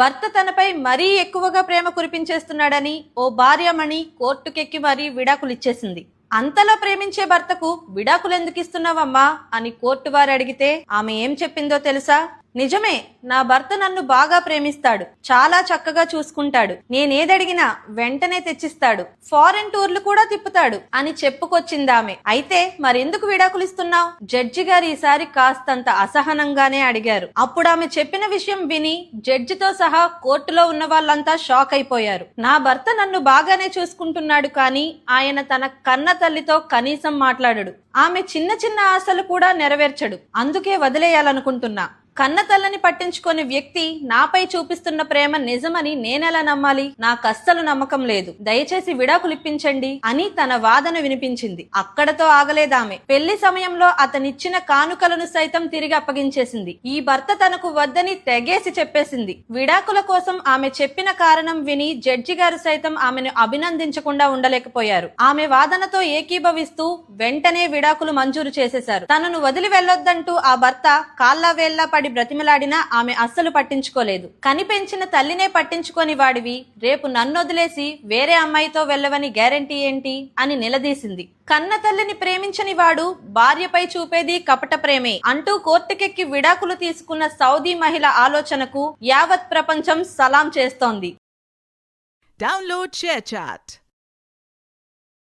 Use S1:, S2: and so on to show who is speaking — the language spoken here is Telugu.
S1: భర్త తనపై మరీ ఎక్కువగా ప్రేమ కురిపించేస్తున్నాడని ఓ భార్యమణి కోర్టుకెక్కి మరీ విడాకులిచ్చేసింది. అంతలా ప్రేమించే భర్తకు విడాకులు ఎందుకు ఇస్తున్నావమ్మా అని కోర్టు వారు అడిగితే ఆమె ఏం చెప్పిందో తెలుసా? నిజమే నా భర్త నన్ను బాగా ప్రేమిస్తాడు చాలా చక్కగా చూసుకుంటాడు నేనేదడిగినా వెంటనే తెచ్చిస్తాడు ఫారెన్ టూర్లు కూడా తిప్పుతాడు అని చెప్పుకొచ్చింది ఆమె అయితే మరెందుకు విడాకులిస్తున్నావు? జడ్జి గారు ఈసారి కాస్తంత అసహనంగానే అడిగారు. అప్పుడు ఆమె చెప్పిన విషయం విని జడ్జితో సహా కోర్టులో ఉన్న వాళ్ళంతా షాక్ అయిపోయారు. నా భర్త నన్ను బాగానే చూసుకుంటున్నాడు కానీ ఆయన తన కన్న తల్లితో కనీసం మాట్లాడడు. ఆమె చిన్న చిన్న ఆశలు కూడా నెరవేర్చడు. అందుకే వదిలేయాలనుకుంటున్నా. కన్నతల్లని పట్టించుకొని వ్యక్తి నాపై చూపిస్తున్న ప్రేమ నిజమని నేనెలా నమ్మాలి? నాకు అస్సలు నమ్మకం లేదు. దయచేసి విడాకులు ఇప్పించండి అని తన వాదన వినిపించింది. అక్కడతో ఆగలేదామె. పెళ్ళి సమయంలో అతనిచ్చిన కానుకలను సైతం తిరిగి అప్పగించేసింది. ఈ భర్త తనకు వద్దని తెగేసి చెప్పేసింది. విడాకుల కోసం ఆమె చెప్పిన కారణం విని జడ్జి గారు సైతం ఆమెను అభినందించకుండా ఉండలేకపోయారు. ఆమె వాదనతో ఏకీభవిస్తూ వెంటనే విడాకులు మంజూరు చేసేశారు. తనను వదిలి వెళ్ళొద్దంటూ ఆ భర్త కాళ్ళ వేళ్ళా పడి బ్రతిమలాడినా ఆమె అస్సలు పట్టించుకోలేదు. కనిపెంచిన తల్లినే పట్టించుకొని వాడివి. రేపు నన్నొదిలేసి వేరే అమ్మాయితో వెళ్ళవని గ్యారంటీ ఏంటి? అని నిలదీసింది. కన్న తల్లిని ప్రేమించని వాడు భార్యపై చూపేది కపట ప్రేమే. అంటూ కోర్టుకెక్కి విడాకులు తీసుకున్న సౌదీ మహిళ ఆలోచనకు యావత్ ప్రపంచం సలాం చేస్తోంది.
S2: Download chat